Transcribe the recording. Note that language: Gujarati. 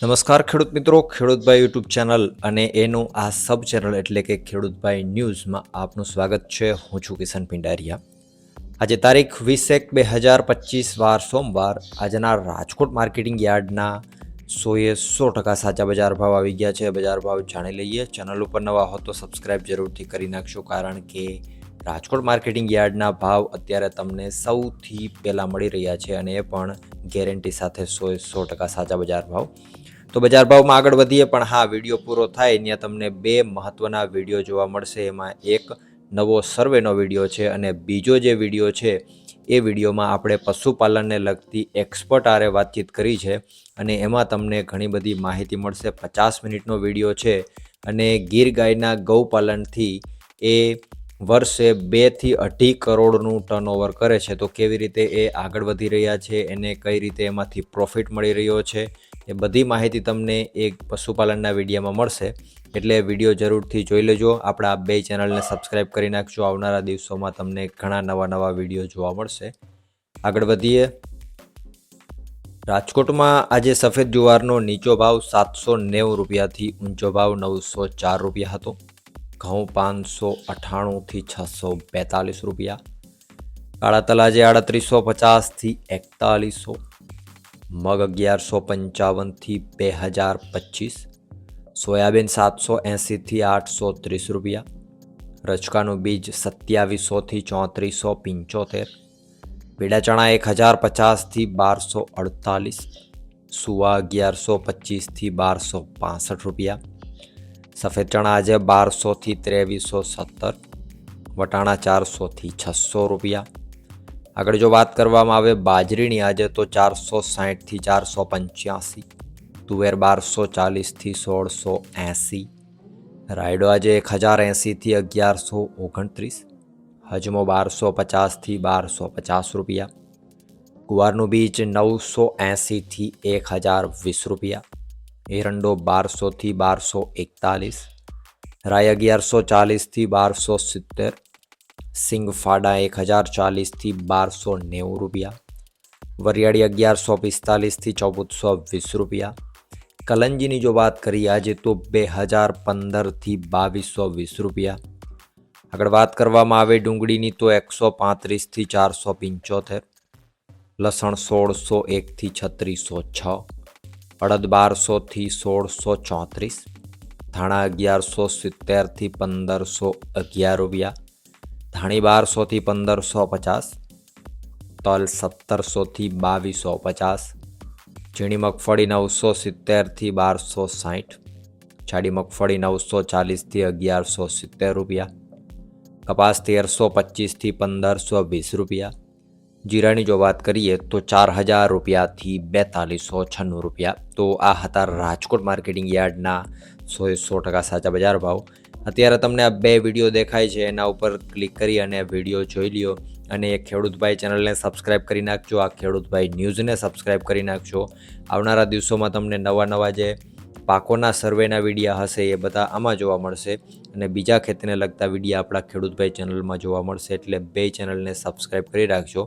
નમસ્કાર ખેડૂત મિત્રો ખેડૂતભાઈ યુટ્યુબ ચેનલ અને એનું આ સબ ચેનલ એટલે કે ખેડૂતભાઈ ન્યૂઝમાં આપનું સ્વાગત છે. હું છું કિશન પિંડારિયા. આજે તારીખ વીસ એક બે હજાર પચીસ, વાર સોમવાર, આજના રાજકોટ માર્કેટિંગ યાર્ડના સોએ સો ટકા સાચા બજાર ભાવ આવી ગયા છે. બજાર ભાવ જાણી લઈએ. ચેનલ ઉપર નવા હો તો સબસ્ક્રાઇબ જરૂરથી કરી નાખશો, કારણ કે રાજકોટ માર્કેટિંગ યાર્ડના ભાવ અત્યારે તમને સૌથી પહેલાં મળી રહ્યા છે અને એ પણ ગેરંટી સાથે સો સો ટકા સાચા બજાર ભાવ. તો બજાર ભાવમાં આગળ વધીએ, પણ હા, વીડિયો પૂરો થાય ત્યાં તમને બે મહત્ત્વના વીડિયો જોવા મળશે. એમાં એક નવો સર્વેનો વીડિયો છે અને બીજો જે વીડિયો છે, એ વિડીયોમાં આપણે પશુપાલનને લગતી એક્સપર્ટ આરે વાતચીત કરી છે અને એમાં તમને ઘણી બધી માહિતી મળશે. પચાસ મિનિટનો વીડિયો છે અને ગીર ગાયના ગૌપાલનથી એ વર્ષે બેથી અઢી કરોડનું ટર્નઓવર કરે છે. તો કેવી રીતે એ આગળ વધી રહ્યા છે? એને કઈ રીતે એમાંથી પ્રોફિટ મળી રહ્યો છે? એ બધી માહિતી તમને એક પશુપાલનના વિડીયોમાં મળશે. એટલે વીડિયો જરૂરથી જોઈ લેજો. આપણા બે ચેનલને સબસ્ક્રાઈબ કરી નાખજો. આવનારા દિવસોમાં તમને ઘણા નવા નવા વીડિયો જોવા મળશે. આગળ વધીએ. રાજકોટમાં આજે સફેદ જુવારનો નીચો ભાવ સાતસો નેવું રૂપિયાથી ઊંચો ભાવ નવસો ચાર રૂપિયા હતો. ઘઉં પાંચસો અઠ્ઠાણુંથી છસો બેતાલીસ રૂપિયા. કાળા તલાજે આડત્રીસો પચાસથી એકતાલીસો. મગ અગિયારસો પંચાવનથી બે હજાર પચીસ. સોયાબીન સાતસો એંસીથી આઠસો ત્રીસ રૂપિયા. રચકાનું બીજ સત્યાવીસોથી ચોત્રીસો પંચોતેર. પીડા ચણા એક હજાર પચાસથી બારસો અડતાલીસ. સુવા અગિયારસો પચીસથી બારસો પાસઠ રૂપિયા. સફેદ ચણા આજે બારસોથી ત્રેવીસો સત્તર, વટાણા ચારસોથી છસો રૂપિયા. આગળ જો વાત કરવામાં આવે બાજરીની, આજે તો ચારસો સાહીઠથી ચારસો પંચ્યાસી, તુવેર બારસો ચાલીસથી સોળસો એંસી, રાયડો આજે એક હજાર એંસીથી અગિયારસો ઓગણત્રીસ, હજમો બારસો પચાસથી બારસો પચાસ રૂપિયા. ગુવારનું બીજ નવસો એંસીથી એક હજાર વીસ રૂપિયા. એરંડો બારસોથી બારસો એકતાલીસ રાય અગિયારસો ચાલીસથી બારસો સિત્તેર સિંગફાડા એક હજાર ચાલીસથી બારસો નેવું રૂપિયા વરિયાળી અગિયારસો પિસ્તાલીસથી ચૌદસો વીસ રૂપિયા કલંજીની જો વાત કરીએ આજે તો બે હજાર પંદરથી બાવીસો વીસ રૂપિયા આગળ વાત કરવામાં આવે ડુંગળીની તો એકસો પાંત્રીસથી ચારસો પંચોતેર લસણ સોળસો એકથી છત્રીસો છ અડદ બારસોથી સોળસો ચોત્રીસ ધાણા અગિયારસો સિત્તેરથી પંદરસો અગિયાર રૂપિયા, ધાણી બારસોથી પંદરસો પચાસ તલ સત્તરસોથી બાવીસો પચાસ ઝીણી મગફળી નવસો સિત્તેરથી બારસો સાઠ જાડી મગફળી નવસો ચાલીસથી અગિયારસો સિત્તેર રૂપિયા, કપાસ તેરસો પચીસથી પંદરસો વીસ રૂપિયા જીરાની જો વાત કરીએ તો ચાર હજાર રૂપિયાથી બેતાલીસો છન્નું રૂપિયા. તો આ હતા રાજકોટ માર્કેટિંગ યાર્ડના સો સો ટકા સાચા બજાર ભાવ. અત્યારે તમને આ બે વીડિયો દેખાય છે, એના ઉપર ક્લિક કરી અને વીડિયો જોઈ લ્યો. અને એ ખેડૂતભાઈ ચેનલને સબસ્ક્રાઇબ કરી નાખજો, આ ખેડૂતભાઈ ન્યૂઝને સબસ્ક્રાઇબ કરી નાખજો. આવનારા દિવસોમાં તમને નવા નવા જે પાકોના સર્વેના વિડીયા હશે એ બધા આમાં જોવા મળશે. અને બીજા ખેતીને લગતા વિડીયા આપણા ખેડૂતભાઈ ચેનલમાં જોવા મળશે, એટલે બે ચેનલને સબસ્ક્રાઇબ કરી રાખજો.